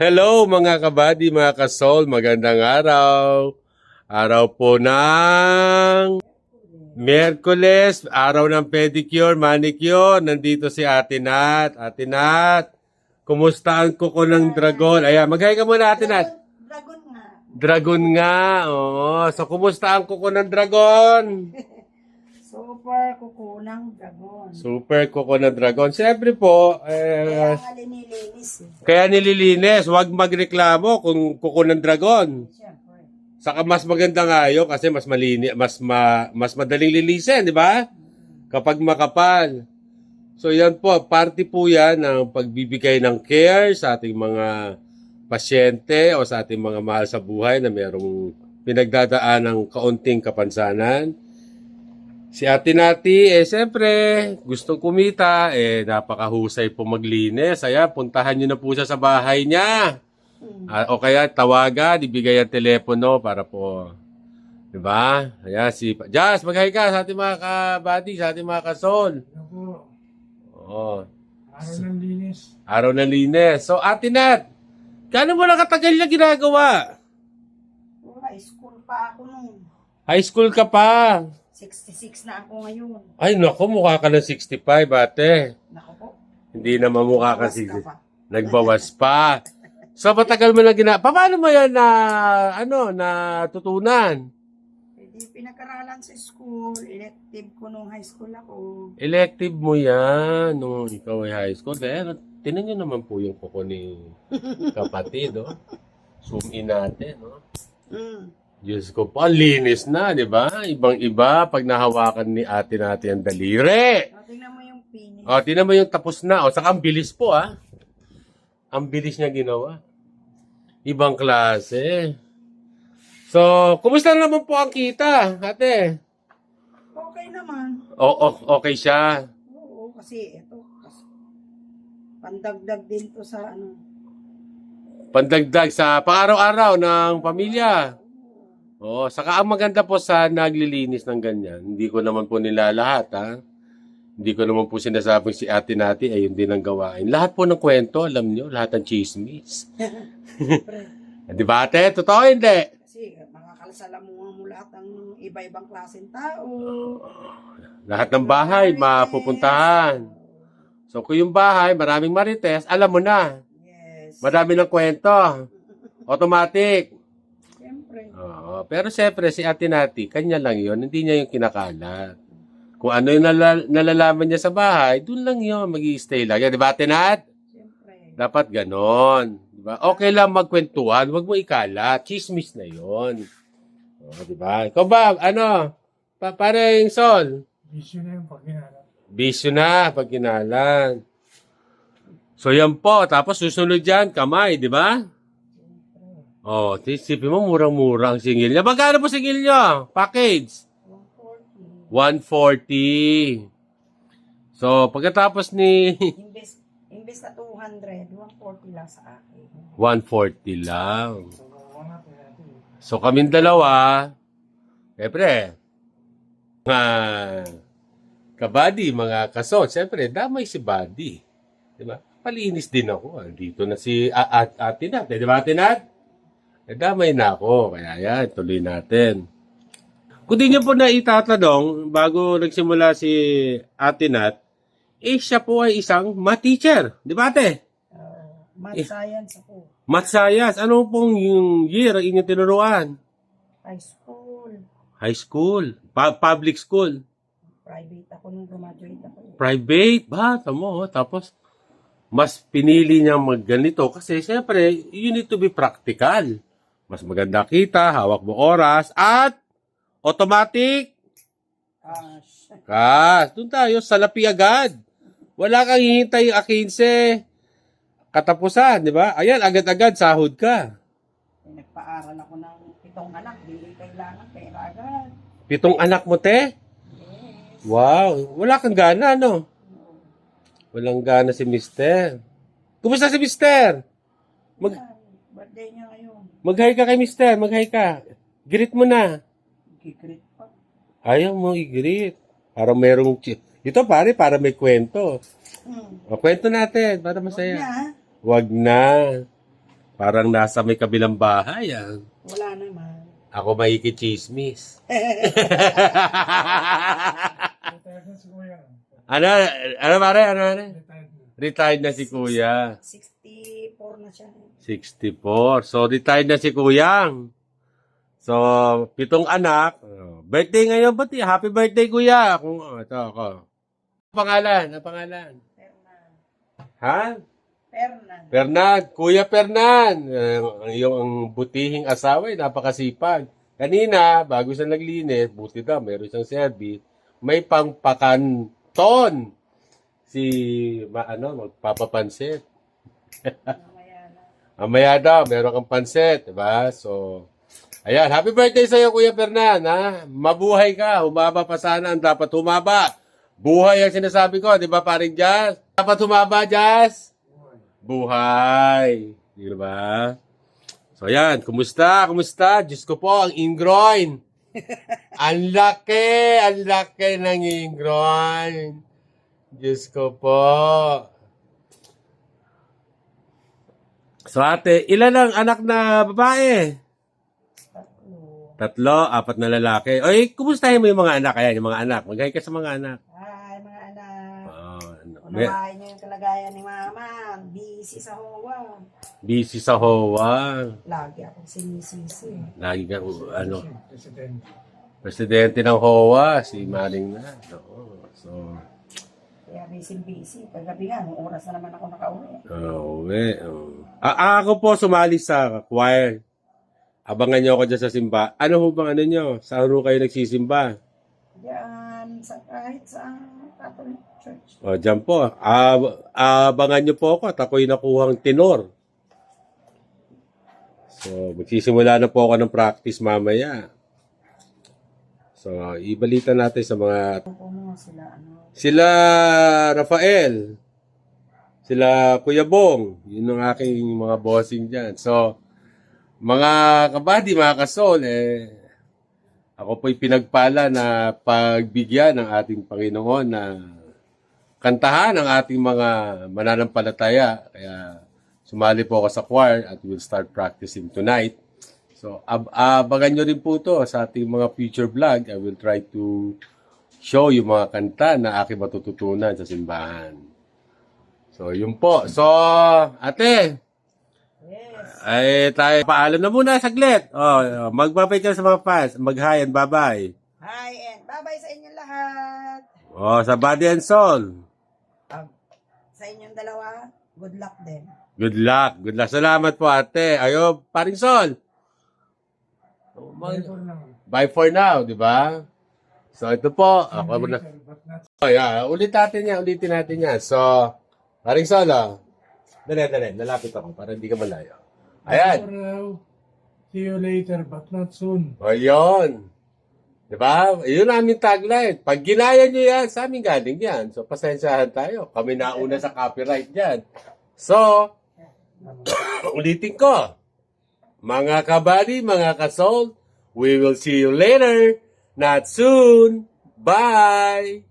Hello mga kabady, mga kasol, magandang araw. Araw po ng Merkules, araw ng pedicure, manicure. Nandito si Ate Nat. Ate Nat, kumusta ang kuko ng dragon? Ayan, maghay ka muna Ate Nat. Dragon nga. Dragon nga, oo. So, kumusta ang kuko ng dragon? Super kukunang dragon. Super kuko ng dragon. Siyempre po, eh, Kaya nga linilinis eh. kaya nililinis. Huwag magreklamo kung kuko ng dragon. Siyempre. Saka mas maganda nga yun kasi mas malini, mas ma, mas madaling linisin, di ba? Kapag makapal. So yan po, party po yan ng pagbibigay ng care sa ating mga pasyente o sa ating mga mahal sa buhay na mayroong pinagdadaan ng kaunting kapansanan. Si Ate Nati, eh siyempre, gustong kumita, eh napakahusay po maglinis. Kaya puntahan nyo na po siya sa bahay niya. Hmm. Ah, o kaya tawagan, ibigay ang telepono para po, di ba? Ayan, si Jazz, mag-hi ka sa ating mga kabady, sa ating mga kasol. Po, Oo. araw ng linis. Araw na linis. So, Ate Nat, gaano mo na katagal na ginagawa? Oh, high school pa ako nung. High school ka pa. 66 na ako ngayon. Ay, naku, mukha ka ng 65, ate. Nako po. Hindi naman mukha ka Bawas ka 60. pa. Nagbawas pa. So, matagal mo na gina... Paano mo yan na, ano, natutunan? Hindi pinag-aralan sa school. Elective ko nung high school ako. Elective mo yan nung ikaw ay high school. Pero tinan nyo naman po yung kuko ni kapatid, oh. Zoom in natin, no? Mm. Diyos ko po, ang linis na, di ba? Ibang-iba pag nahawakan ni ate natin ang daliri. O, tingnan mo yung finish. O, tinan mo yung tapos na. O, saka ang bilis po, ah. Ang bilis niya ginawa. Ibang klase. So, kumusta naman po ang kita, ate? Okay naman. O, o- okay siya. Oo, kasi ito. Kasi, pandagdag din to sa ano. Pandagdag sa pang-araw-araw ng pamilya. Oo, saka ang maganda po sa naglilinis ng ganyan, hindi ko naman po nila lahat, ha? Hindi ko naman po sinasabing si ate natin ay hindi nang gawain. Lahat po ng kwento, alam nyo, lahat ng chismis. Di ba ate? Totoo hindi? Kasi makakasalamuhan mo lahat ng iba-ibang klaseng tao. Lahat ng bahay, mapupuntahan. So kung yung bahay, maraming marites, alam mo na. Yes. Madami ng kwento. Automatic. Siyempre. Oo, pero siyempre si Ate Nati, kanya lang yon hindi niya yung kinakalat. Kung ano yung nala- nalalaman niya sa bahay, dun lang yun, mag stay lang. Yan, di ba Ate Nat? Siyempre. Dapat ganon. Di ba? Okay lang magkwentuhan, wag mo ikalat. Chismis na yon. Oh, di ba? Ikaw ba, ano, pa pareng Sol, Bisyo na yung pag bisyo na pag kinalan. So yan po, tapos susunod yan, kamay, di ba? Oh, isipin mo, murang-mura ang singil niya. Magkano po singil niyo? Package? 140. 140. So, pagkatapos ni Imbes, imbes na 200, 140 lang sa akin. 140 lang. So, kaming dalawa, siyempre, mga kabady, mga kaso, siyempre, damay si Buddy. Di ba? Palinis din ako. Dito na si a- at ate Nat. Eh, Di ba, Eh, damay na ako. Kaya yan, tuloy natin. Kung di niyo po na itatanong, bago nagsimula si ate Nat, eh, siya po ay isang math teacher. Di ba, ate? Uh, math Eh. science ako. Math science. Ano pong yung year ang inyong tinuruan? High school. High school. Pa- public school. Private ako nung graduate ako. Private. Ba, tamo. oh. Tapos, mas pinili niya magganito kasi siyempre, you need to be practical. Mas maganda kita, hawak mo oras, at automatic Gosh. cash. Doon tayo, salapi agad. Wala kang hihintay a 15 katapusan, di ba? Ayan, agad-agad, sahod ka. Nagpaaral ako ng pitong anak. Di kailangan pera agad. Pitong anak mo, te? Yes. Wow, wala kang gana, no? Walang gana si Mister. Kumusta si Mister? Mag- Birthday niya ngayon. Mag-hi ka kay Mister, mag-hi ka. Greet mo na. Kikrit pa. Ayaw mo i-greet. Para merong... Ito pare, para may kwento. Hmm. O, kwento natin, para Huwag masaya. na. Wag na. Parang nasa may kabilang bahay. Ah. Wala naman. Ako maikit chismis. Retired na si Kuya. ano, ano pare, ano, ano? Retired na. Retired na si kuya. 64 na siya. 64. So, retired na si kuyang. So, pitong anak. Oh, Birthday ngayon, pati. Happy birthday, kuya. Kung, oh, ito ako. Pangalan, ang pangalan. Fernan. Ha? Fernan. Fernand, Kuya Fernand, eh, ang iyong ang butihing asawa ay napakasipag. Kanina, bago siya naglinis, buti daw, meron siyang service, may pangpakanton si, ma, ano, magpapapansit. Mamaya daw, meron kang pansit, di ba? So, ayan, happy birthday sa iyo, Kuya Fernand, ha? Mabuhay ka, humaba pa sana ang dapat humaba. Buhay ang sinasabi ko, di ba, paring Jazz? Dapat humaba, Jazz? Buhay. Di ba? So, ayan, kumusta? Kumusta? Diyos ko po, ang ingroin. ang laki, ang laki ng ingroin. Diyos ko po. So ate, ilan ang anak na babae? Tatlo. Tatlo, apat na lalaki. Oy, kumustahin mo yung mga anak? Ayan, yung mga anak. Maghay ka sa mga anak. Ay, mga anak. Oh, ano, Unawain niyo yung kalagayan ni Mama. Busy sa Hawa. busy sa HOA. Lagi akong sinisisi. Lagi ka, ano, Presidente. presidente ng HOA, si Maring na. Oo. So, Kaya busy busy. Paggabi nga, nung oras na naman ako nakauwi. oh, we, oh. Ah, ako po sumali sa choir. Abangan niyo ako dyan sa simba. Ano ho bang ano niyo? Saan ho kayo nagsisimba? Diyan, sa, kahit sa Catholic Church. O, dyan po. Ah, abangan niyo po ako at ako'y nakuhang tenor. So, magsisimula na po ako ng practice mamaya. So, ibalita natin sa mga... Sila, ano. Sila Rafael. Sila Kuya Bong. Yun ang aking mga bossing dyan. So, mga kabady, mga kasol, eh, ako po'y pinagpala na pagbigyan ng ating Panginoon na kantahan ang ating mga mananampalataya. Kaya sumali po ako sa choir at we'll start practicing tonight. So, ab abangan nyo rin po to sa ating mga future vlog. I will try to show yung mga kanta na aking matututunan sa simbahan. So, yun po. So, ate, Yes. ay tayo paalam na muna saglit. Oh, magbabay ka sa mga fans. Mag-hi and bye-bye. Hi, and bye-bye sa inyong lahat. Oh, sa body and soul. Pag sa inyong dalawa, good luck din. Good luck. Good luck. Salamat po, ate. Ayo, paring sol. Oh. Bye for now, di ba? So, ito po. Ako muna. Oh, yeah. Ulit natin yan. Ulitin natin yan. So, paring solo. Dali, dali. Lalapit ako para hindi ka malayo. Ayan. See you later, but not soon. O, yun. Diba? Yun namin tagline. Pag ginaya nyo yan, sa amin galing yan. So, pasensyahan tayo. Kami nauna sa copyright yan. So, ulitin ko. Mga kabali, mga kasol, we will see you later. Not soon. Bye!